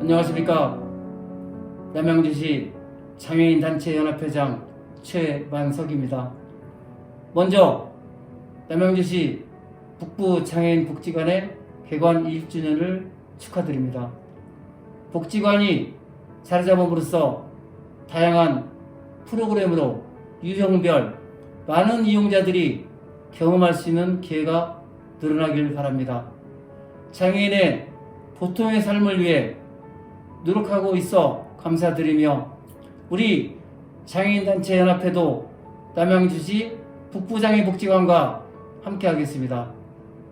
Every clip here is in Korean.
안녕하십니까 남양주시 장애인 단체 연합회장 최만석입니다. 먼저 남양주시 북부 장애인 복지관의 개관 1주년을 축하드립니다. 복지관이 자리 잡음으로써 다양한 프로그램으로 유형별 많은 이용자들이 경험할 수 있는 기회가 늘어나길 바랍니다. 장애인의 보통의 삶을 위해 노력하고 있어 감사드리며 우리 장애인단체 연합회도 남양주시 북부장애인복지관과 함께 하겠습니다.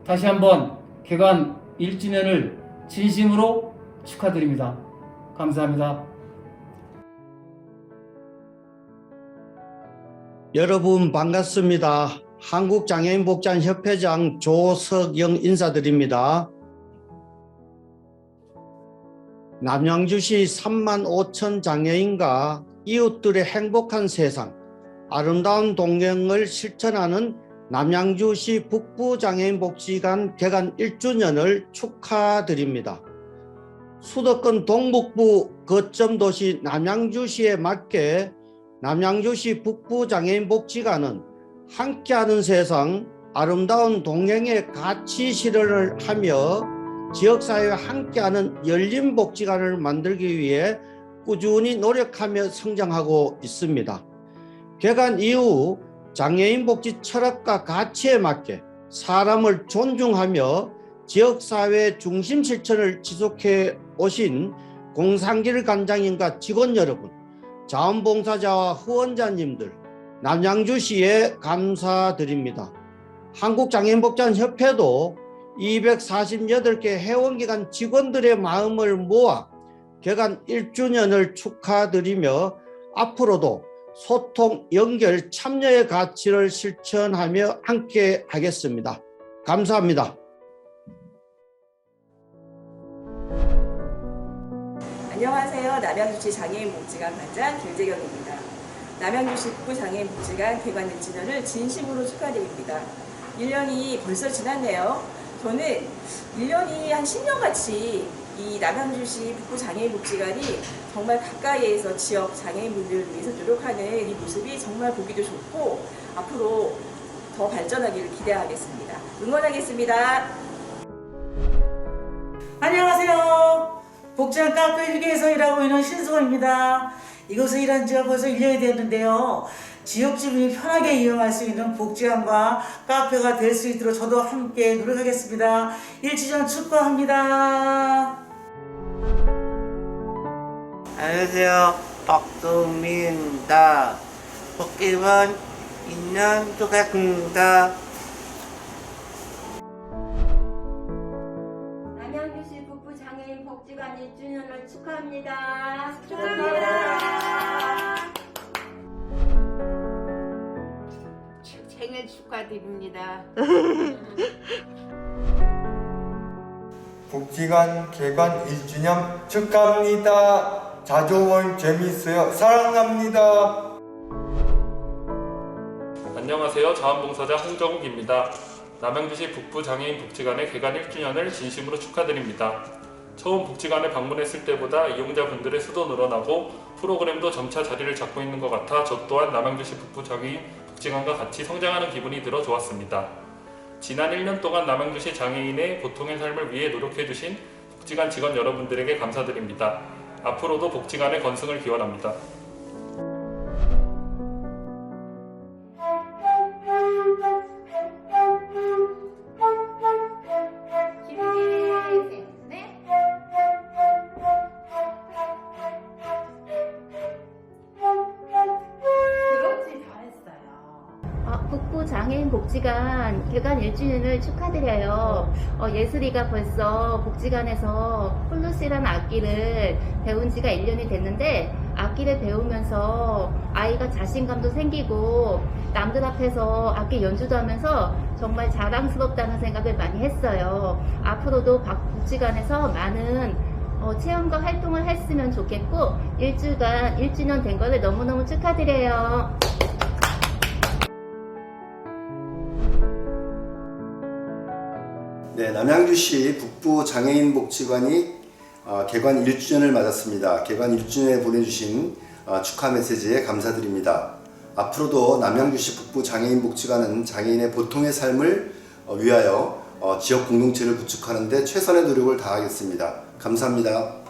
다시 한번 개관 1주년을 진심으로 축하드립니다. 감사합니다. 여러분 반갑습니다. 한국장애인복지협회장 조석영 인사드립니다. 남양주시 3만 5천 장애인과 이웃들의 행복한 세상, 아름다운 동행을 실천하는 남양주시 북부장애인복지관 개관 1주년을 축하드립니다. 수도권 동북부 거점 도시 남양주시에 맞게 남양주시 북부장애인복지관은 함께하는 세상 아름다운 동행의 가치 실현을 하며 지역사회와 함께하는 열린 복지관을 만들기 위해 꾸준히 노력하며 성장하고 있습니다. 개관 이후 장애인 복지 철학과 가치에 맞게 사람을 존중하며 지역사회 중심 실천을 지속해 오신 공상길 관장님과 직원 여러분, 자원봉사자와 후원자님들, 남양주시에 감사드립니다. 한국장애인복지협회도 248개 회원기관 직원들의 마음을 모아 개관 1주년을 축하드리며 앞으로도 소통, 연결, 참여의 가치를 실천하며 함께 하겠습니다. 감사합니다. 안녕하세요. 남양주시 장애인 복지관 관장 김재경입니다. 남양주시 북부 장애인 복지관 개관 1주년을 진심으로 축하드립니다. 1년이 벌써 지났네요. 저는 1년이 한 10년 같이 이 남양주시 북부 장애인 복지관이 정말 가까이에서 지역 장애인분들을 위해서 노력하는 이 모습이 정말 보기도 좋고 앞으로 더 발전하기를 기대하겠습니다. 응원하겠습니다. 안녕하세요. 복지관 카페 일개에서 일하고 있는 신수호입니다. 이곳에 일한 지가 벌써 1년이 됐는데요. 지역 주민이 편하게 이용할 수 있는 복지관과 카페가 될 수 있도록 저도 함께 노력하겠습니다. 일주년 축하합니다. 안녕하세요. 박동민입니다. 복귀만 2년 축하드립니다. 축하드립니다. 복지관 개관 1주년 축하합니다. 자조원 재미있어요. 사랑합니다. 안녕하세요. 자원봉사자 홍정욱입니다. 남양주시 북부 장애인 복지관의 개관 1주년을 진심으로 축하드립니다. 처음 복지관에 방문했을 때보다 이용자분들의 수도 늘어나고 프로그램도 점차 자리를 잡고 있는 것 같아 저 또한 남양주시 북부 장애인 복지관과 같이 성장하는 기분이 들어 좋았습니다. 지난 1년 동안 남양주시 장애인의 보통의 삶을 위해 노력해주신 복지관 직원 여러분들에게 감사드립니다. 앞으로도 복지관의 건승을 기원합니다. 장애인 복지관 개관 1주년을 축하드려요. 어, 예슬이가 벌써 복지관에서 폴루스라는 악기를 배운 지가 1년이 됐는데 악기를 배우면서 아이가 자신감도 생기고 남들 앞에서 악기 연주도 하면서 정말 자랑스럽다는 생각을 많이 했어요. 앞으로도 박- 복지관에서 많은 어, 체험과 활동을 했으면 좋겠고 일주간 1주년 된 거를 너무너무 축하드려요. 네, 남양주시 북부 장애인 복지관이 어, 개관 1주년을 맞았습니다. 개관 1주년에 보내주신 어, 축하 메시지에 감사드립니다. 앞으로도 남양주시 북부 장애인 복지관은 장애인의 보통의 삶을 어, 위하여 어, 지역 공동체를 구축하는 데 최선의 노력을 다하겠습니다. 감사합니다.